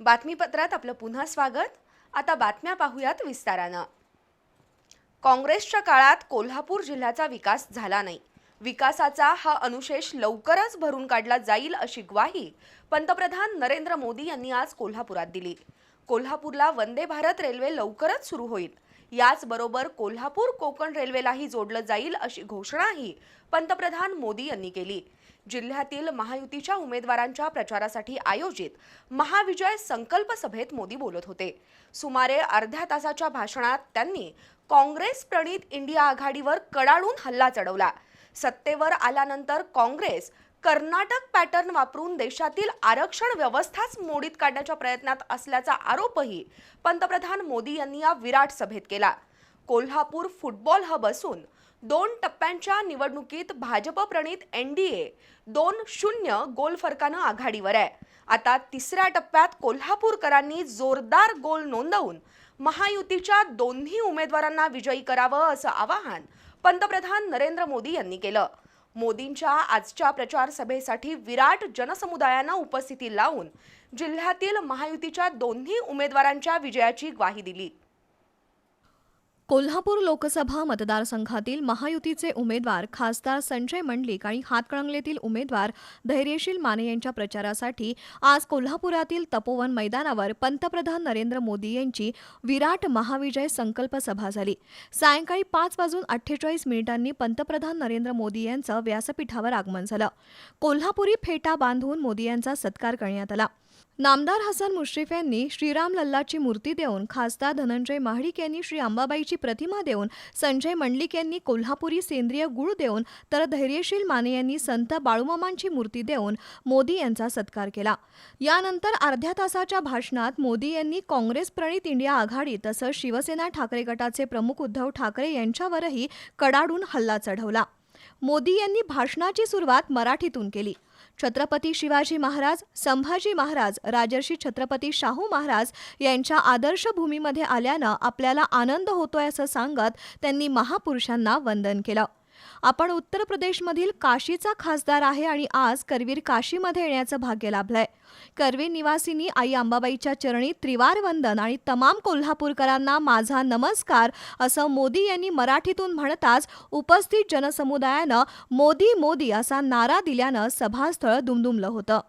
बातमीपत्रात आपलं पुन्हा स्वागत. आता बातम्या पाहूयात विस्तारानं. काँग्रेसच्या काळात कोल्हापूर जिल्ह्याचा विकास झाला नाही. विकासाचा हा अनुशेष लवकरच भरून काढला जाईल अशी ग्वाही पंतप्रधान नरेंद्र मोदी यांनी आज कोल्हापुरात दिली. कोल्हापूरला वंदे भारत रेल्वे लवकरच सुरू होईल. याचबरोबर कोल्हापूर कोकण रेल्वेलाही जोडलं जाईल अशी घोषणाही पंतप्रधान मोदी यांनी केली. जिल्ह्यातील महायुतीच्या उमेदवारांच्या प्रचारासाठी आयोजित महाविजय संकल्प सभेत मोदी बोलत होते. सुमारे अर्ध्या तासाच्या भाषणात त्यांनी काँग्रेस प्रणित इंडिया आघाडीवर कडाडून हल्ला चढवला. सत्तेवर आल्यानंतर काँग्रेस कर्नाटक पॅटर्न वापरून देशातील आरक्षण व्यवस्थाच मोडीत काढण्याच्या प्रयत्नात असल्याचा आरोपही पंतप्रधान मोदी यांनी या विराट सभेत केला. कोल्हापूर फुटबॉल हब असून दोन टप्प्यांच्या निवडणुकीत भाजप प्रणित ए दोन शून्य गोल फरकानं आघाडीवर आहे. आता तिसऱ्या टप्प्यात कोल्हापूरकरांनी जोरदार गोल नोंदवून महायुतीच्या दोन्ही उमेदवारांना विजयी करावं असं आवाहन पंतप्रधान नरेंद्र मोदी यांनी केलं. मोदींच्या आजच्या प्रचार सभेसाठी विराट जनसमुदायानं उपस्थिती लावून जिल्ह्यातील महायुतीच्या दोन्ही उमेदवारांच्या विजयाची ग्वाही दिली. कोल्हापूर लोकसभा मतदारसंघातील महायुतीचे उमेदवार खासदार संजय मंडलिक आणि हातकणंगलेतील उमेदवार धैर्यशील माने यांच्या प्रचारासाठी आज कोल्हापुरातील तपोवन मैदानावर पंतप्रधान नरेंद्र मोदी यांची विराट महाविजय संकल्प सभा झाली. सायंकाळी पाच वाजून अठ्ठेचाळीस मिनिटांनी पंतप्रधान नरेंद्र मोदी यांचं व्यासपीठावर आगमन झालं. कोल्हापुरी फेटा बांधून मोदी यांचा सत्कार करण्यात आला. नामदार हसन मुश्रीफ यांनी श्रीराम लल्लाची मूर्ती देऊन खासदार धनंजय महाडिक यांनी श्री अंबाबाईची प्रतिमा देऊन संजय मंडलिक यांनी कोल्हापुरी सेंद्रिय गुळ देऊन तर धैर्यशील माने यांनी संत बाळूमामांची मूर्ती देऊन मोदी यांचा सत्कार केला. यानंतर अर्ध्या तासाच्या भाषणात मोदी यांनी काँग्रेस प्रणित इंडिया आघाडी तसंच शिवसेना ठाकरे गटाचे प्रमुख उद्धव ठाकरे यांच्यावरही कडाडून हल्ला चढवला. मोदी यांनी भाषणाची सुरुवात मराठीतून केली. छत्रपती शिवाजी महाराज संभाजी महाराज राजर्षी छत्रपती शाहू महाराज यांच्या आदर्श भूमीमध्ये आल्यानं आपल्याला आनंद होतोय असं सांगत त्यांनी महापुरुषांना वंदन केलं. आपण उत्तर प्रदेशमधील काशीचा खासदार आहे आणि आज करवीर काशीमध्ये येण्याचं भाग्य लाभलंय. करवीर निवासिनी आई अंबाबाईच्या चरणी त्रिवार वंदन आणि तमाम कोल्हापूरकरांना माझा नमस्कार असं मोदी यांनी मराठीतून म्हणताच उपस्थित जनसमुदायानं मोदी मोदी असा नारा दिल्यानं सभास्थळ दुमदुमलं होतं.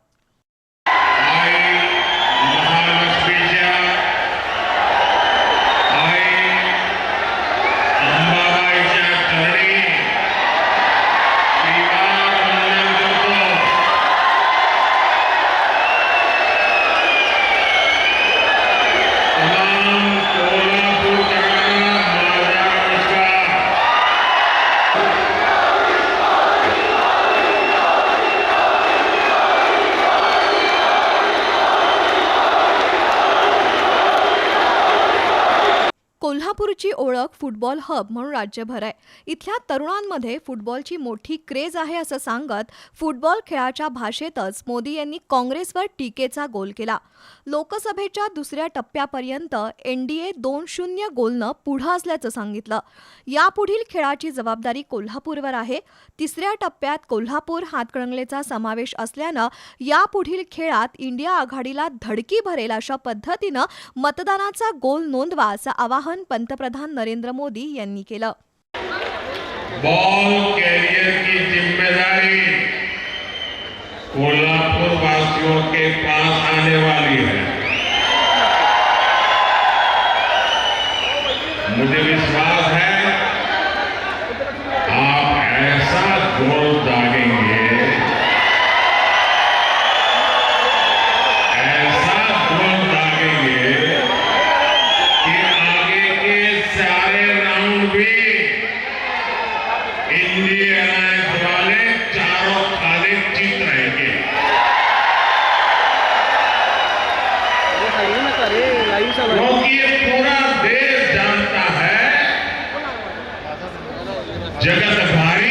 कोल्हापूरची ओळख फुटबॉल हब म्हणून राज्यभर आहे. इथल्या तरुणांमध्ये फुटबॉलची मोठी क्रेज आहे असं सांगत फुटबॉल खेळाच्या भाषेतच मोदी यांनी काँग्रेसवर टीकेचा गोल केला. लोकसभेच्या दुसऱ्या टप्प्यापर्यंत एन डी ए दोन शून्य गोलनं पुढं असल्याचं सांगितलं. यापुढील खेळाची जबाबदारी कोल्हापूरवर आहे. तिसऱ्या टप्प्यात कोल्हापूर हातकणंगलेचा समावेश असल्यानं यापुढील खेळात इंडिया आघाडीला धडकी भरेल अशा पद्धतीनं मतदानाचा गोल नोंदवा असं आवाहन पंतप्रधान नरेंद्र मोदी यांनी केलं. बॉल की जिम्मेदारी कोल्हापुर वासियों के पास आने वाली है। मुझे विश्वास है जगत भारी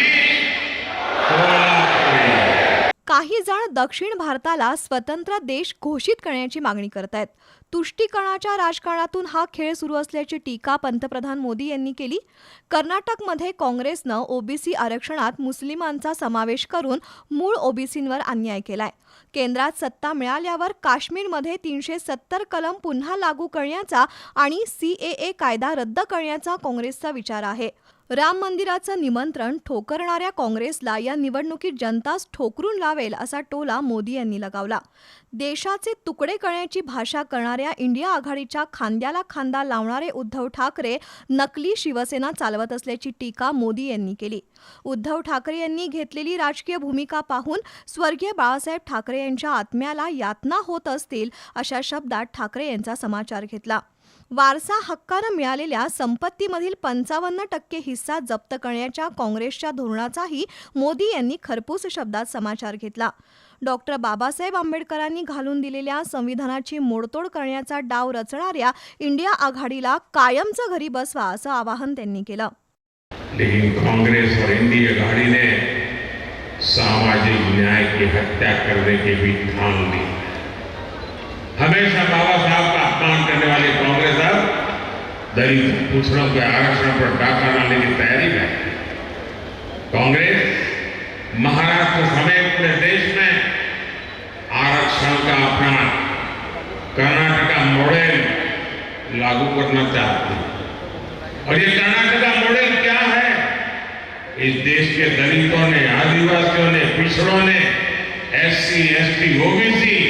काही जण दक्षिण भारताला स्वतंत्र देश घोषित करण्याची मागणी करत आहेत तुष्टीकरणाच्या राजकारणातून हा खेळ सुरू असल्याची टीका पंतप्रधान मोदी यांनी केली. कर्नाटकमध्ये काँग्रेसनं ओबीसी आरक्षणात मुस्लिमांचा समावेश करून मूळ ओबीसींवर अन्याय केलाय. केंद्रात सत्ता मिळाल्यावर काश्मीरमध्ये तीनशे सत्तर कलम पुन्हा लागू करण्याचा आणि सी ए कायदा रद्द करण्याचा काँग्रेसचा विचार आहे. राम मंदिराचं निमंत्रण ठोकरणाऱ्या काँग्रेसला या निवडणुकीत जनताच ठोकरून लावेल असा टोला मोदी यांनी लगावला. देशाचे तुकडे करण्याची भाषा करणाऱ्या इंडिया आघाडीच्या खांद्याला खांदा लावणारे उद्धव ठाकरे नकली शिवसेना चालवत असल्याची टीका मोदी यांनी केली. उद्धव ठाकरे यांनी घेतलेली राजकीय भूमिका पाहून स्वर्गीय बाळासाहेब ठाकरे यांच्या आत्म्याला यातना होत असतील अशा शब्दात ठाकरे यांचा समाचार घेतला. वारसा हक्कानं मिळालेल्या संपत्तीमधील पंचावन्न टक्के हिस्सा जप्त करण्याच्या काँग्रेसच्या धोरणाचाही मोदी यांनी खरपूस शब्दात समाचार घेतला. डॉक्टर बाबासाहेब आंबेडकरांनी घालून दिलेल्या संविधानाची मोडतोड करण्याचा डाव रचणाऱ्या इंडिया आघाडीला कायमचं घरी बसवा असं आवाहन त्यांनी केलं. लेकिन कांग्रेस और इंडिया अघाड़ी ने सामाजिक न्याय की हत्या करने की भी ठान ली हमेशा बाबा साहब अपमान करने वाले कांग्रेस अब दलित पिछड़ों के आरक्षण पर डाका डालने की तैयारी में कांग्रेस, महाराष्ट्र समेत पूरे देश में आरक्षण का अपना कर्नाटका मॉडल लागू करना चाहती है। और ये कर्नाटक मॉडल क्या है? इस देश के दलितों ने, आदिवासियों ने, पिछड़ों ने, एससी, एसटी, ओबीसी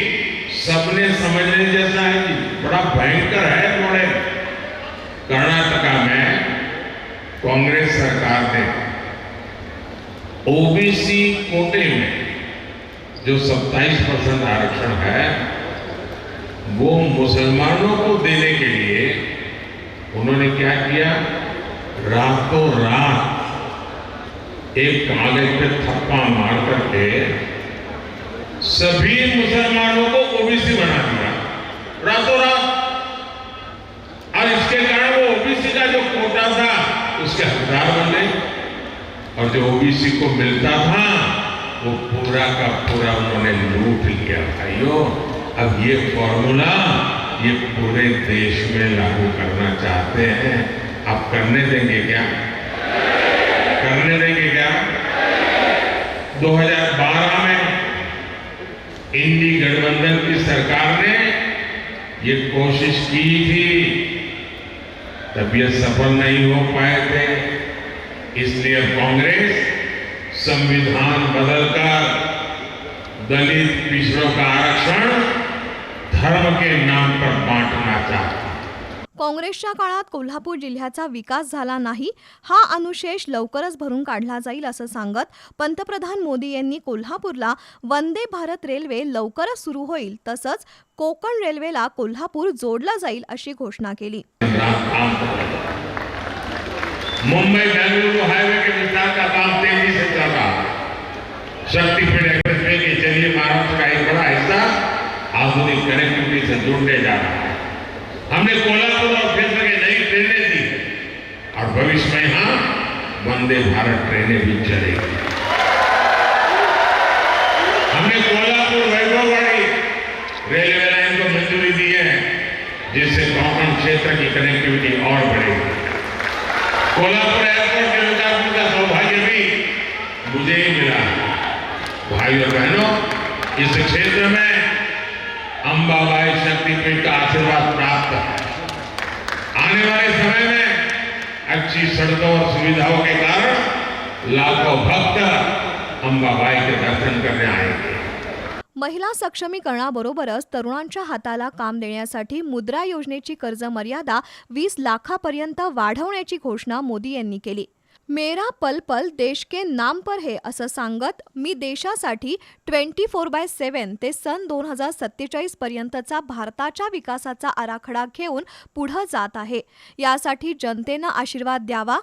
सबने समझने जैसा है कि बड़ा भयंकर है मॉडल कर्नाटका में कांग्रेस सरकार ने ओबीसी कोटे में जो 27 परसेंट आरक्षण है, वो मुसलमानों को देने के लिए उन्होंने क्या किया? रातों रात एक कागज़ पे थप्पा मार करके सभी मुसलमानों को ओबीसी बना दिया। रातों रात और इसके कारण वो ओबीसी का जो कोटा था, उसके हकदार बन और जो ओबीसी को मिलता था, वो पूरा का पूरा उन्होंने लूट लिया। भाइयों, अब ये फॉर्मूला ये पूरे देश में लागू करना चाहते हैं। आप करने देंगे क्या? करने देंगे क्या? 2012 में इंडी गठबंधन की सरकार ने ये कोशिश की थी। तब ये सफल नहीं हो पाए थे। इसलिए कांग्रेस संविधान बदलकर दलित पिछड़ों का आरक्षण धर्म के नाम पर बांटना चाहता काँग्रेसच्या काळात कोल्हापूर जिल्ह्याचा विकास झाला नाही हा अनुशेष लवकरच भरून काढला जाईल असं सांगत पंतप्रधान मोदी यांनी कोल्हापूरला वंदे भारत रेल्वे लवकरच सुरू होईल तसंच कोकण रेल्वेला कोल्हापूर जोडला जाईल अशी घोषणा केली. मुंबई बेंगलुरु हाईवे के विस्तार का काम तेजी से चल रहा है। शक्तिपीठ एक्सप्रेस वे के जरिए महाराष्ट्र का एक बड़ा हिस्सा आधुनिक कनेक्टिविटी से जुड़ने जा रहा है। हमने कोल्हापुर और क्षेत्र के नई ट्रेनें दी। और भविष्य में यहाँ वंदे भारत ट्रेनें भी चलेगी। हमने कोल्हापुर वैभववाड़ी रेलवे लाइन को मंजूरी दी है, जिससे कोंकण क्षेत्र की कनेक्टिविटी और बढ़ेगी। कोल्हापुर एयरपोर्ट के लोकार्पण का सौभाग्य भी मुझे ही मिला भाई और बहनों, इस क्षेत्र में अंबाबाई शक्तिपीठ का आशीर्वाद प्राप्त है आने वाले समय में अच्छी सड़कों और सुविधाओं के कारण लाखों भक्त अंबाबाई के दर्शन करने आएंगे महिला सक्षमीकरणाबरोबरच तरुणांच्या हाताला काम देण्यासाठी मुद्रा योजनेची कर्ज मर्यादा वीस लाखापर्यंत वाढवण्याची घोषणा मोदी यांनी केली. मेरा पल पल देश के नाम पर है असं सांगत मी देशासाठी ट्वेंटी फोर बाय सेवन ते सन दोन हजार सत्तेचाळीस पर्यंतचा भारताच्या विकासाचा आराखडा घेऊन पुढं जात आहे. यासाठी जनतेनं आशीर्वाद द्यावा.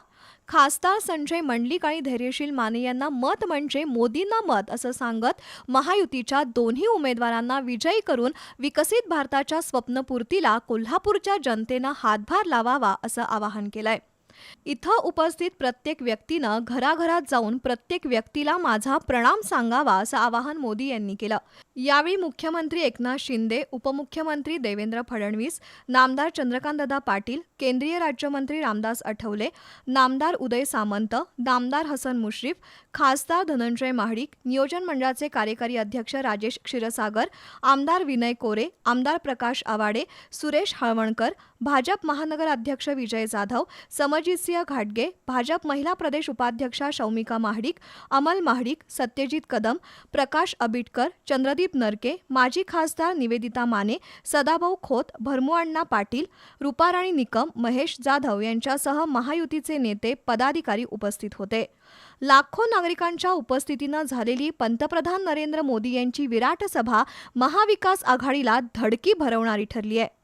खासदार संजय मंडलिक आणि धैर्यशील माने यांना मत म्हणजे मोदींना मत असं सांगत महायुतीच्या दोन्ही उमेदवारांना विजयी करून विकसित भारताच्या स्वप्नपूर्तीला कोल्हापूरच्या जनतेनं हातभार लावावा असं आवाहन केलंय. इथं उपस्थित प्रत्येक व्यक्तीनं घराघरात जाऊन प्रत्येक व्यक्तीला माझा प्रणाम सांगावा असं आवाहन मोदी यांनी केलं. यावेळी मुख्यमंत्री एकनाथ शिंदे उपमुख्यमंत्री देवेंद्र फडणवीस नामदार चंद्रकांतदादा पाटील केंद्रीय राज्यमंत्री रामदास आठवले नामदार उदय सामंत नामदार हसन मुश्रीफ खासदार धनंजय महाडिक नियोजन मंडळाचे कार्यकारी अध्यक्ष राजेश क्षीरसागर आमदार विनय कोरे आमदार प्रकाश आवाडे सुरेश हळवणकर भाजप महानगर अध्यक्ष विजय जाधव समजितसिंह घाटगे भाजप महिला प्रदेश उपाध्यक्षा शौमिका महाडिक अमल महाडिक सत्यजित कदम प्रकाश अबिटकर चंद्रदीप नरके माजी खासदार निवेदिता माने सदाभाऊ खोत भरमुअण्णा पाटील रुपाराणी निकम महेश जाधव यांच्यासह महायुतीचे नेते पदाधिकारी उपस्थित होते. लाखो नागरिकांच्या उपस्थितीनं झालेली पंतप्रधान नरेंद्र मोदी यांची विराट सभा महाविकास आघाडीला धडकी भरवणारी ठरली आहे